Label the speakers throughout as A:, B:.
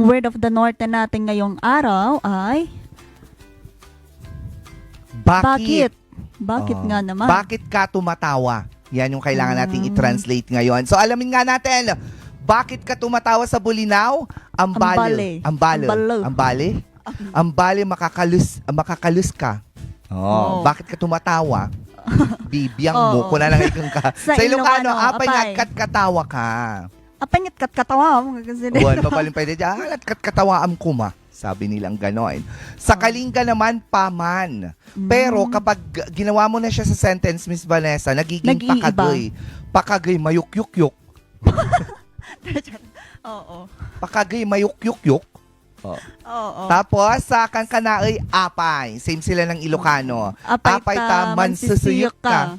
A: Ang word of the norte natin ngayong araw ay bakit? Bakit
B: Oh.
A: nga naman?
B: Bakit ka tumatawa? Yan yung kailangan nating
A: Mm.
B: i-translate ngayon. So alamin nga natin, bakit ka tumatawa sa bulinaw?
A: Ambale.
B: Ambale. Ambale.
A: Ambalo.
B: Ambale? Ambale makakalus, makakalus ka. Oh,
A: Oh.
B: bakit ka tumatawa? Bibiyang
A: Oo.
B: mo, kuna lang ikang ka.
A: Sa
B: sa Ilocano,
A: Ilocano,
B: apay
A: apay.
B: katawa ka.
A: Apay kat katawa mo kasi
B: Buwan pa paling pwede dyan, ah, nagkat katawa am kuma. Sabi nilang ganon. Sa Kalinga naman, paman. Pero
A: Mm.
B: kapag ginawa mo na siya sa sentence, Miss Vanessa, nagiging
A: Nag-iiba.
B: pakagay. Pakagay, mayuk-yuk-yuk.
A: Oo.
B: Pakagay, mayuk-yuk-yuk.
A: Oo.
B: Tapos, sa Kankanaay, apay. Same sila ng Ilocano. Apay ta, mansusuyok ka.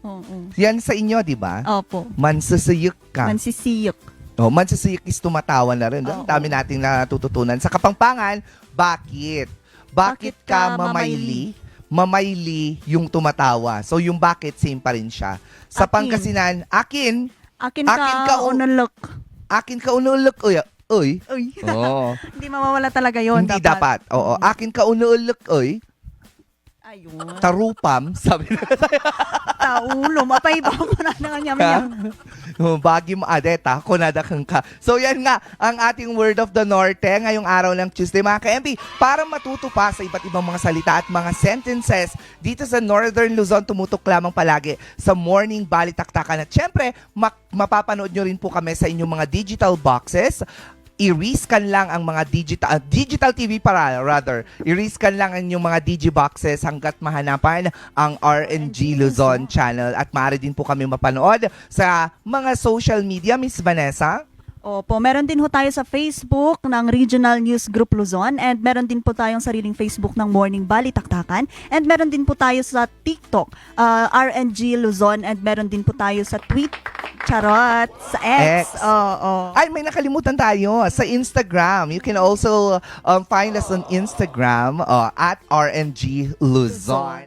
A: Oo.
B: Yan sa inyo, di ba?
A: Opo.
B: Mansusuyok ka.
A: Mansisiyok.
B: Oh, mansusuyok is tumatawa na rin. Ang
A: Oo.
B: dami nating natututunan. Sa Kapampangan, bakit? Bakit
A: Bakit
B: ka
A: ka
B: mamayli? Mamayli yung tumatawa. So, yung bakit, same pa rin siya. Sa
A: Akin.
B: Pangasinan, akin,
A: Akin,
B: Akin
A: ka,
B: ka, oh.
A: unulok.
B: akin ka unulok. Uy, uy.
A: Uy.
B: Oo.
A: Hindi mawawala talaga yon
B: Hindi dapat. Oo. Akin ka unulok, uy.
A: Ayun.
B: Tarupam. Sabi na
A: Taulo. Mapay ba ako na nga niya
B: ka. Bagi mo adeta, kunada kang ka. So yan nga, ang ating word of the Norte ngayong araw ng Tuesday mga ka-MP. Para matuto pa sa iba't ibang mga salita at mga sentences dito sa Northern Luzon, tumutok lamang palagi sa Morning Balitaktakan. At syempre, mak- mapapanood nyo rin po kami sa inyong mga digital boxes i-rescan lang ang mga digital ah, digital TV para rather i-rescan lang ang inyong mga digiboxes hanggat mahanapan ang RNG Luzon channel at maaari din po kami mapanood sa mga social media Miss Vanessa
A: Opo, meron din ho tayo sa Facebook ng Regional News Group Luzon and meron din po tayong sariling Facebook ng Morning Bali Taktakan and meron din po tayo sa TikTok, uh, RNG Luzon and meron din po tayo sa Tweet, Charot, sa X.
B: X.
A: Oo.
B: ay may nakalimutan tayo sa Instagram. You can also um, find us on Instagram uh, at RNG Luzon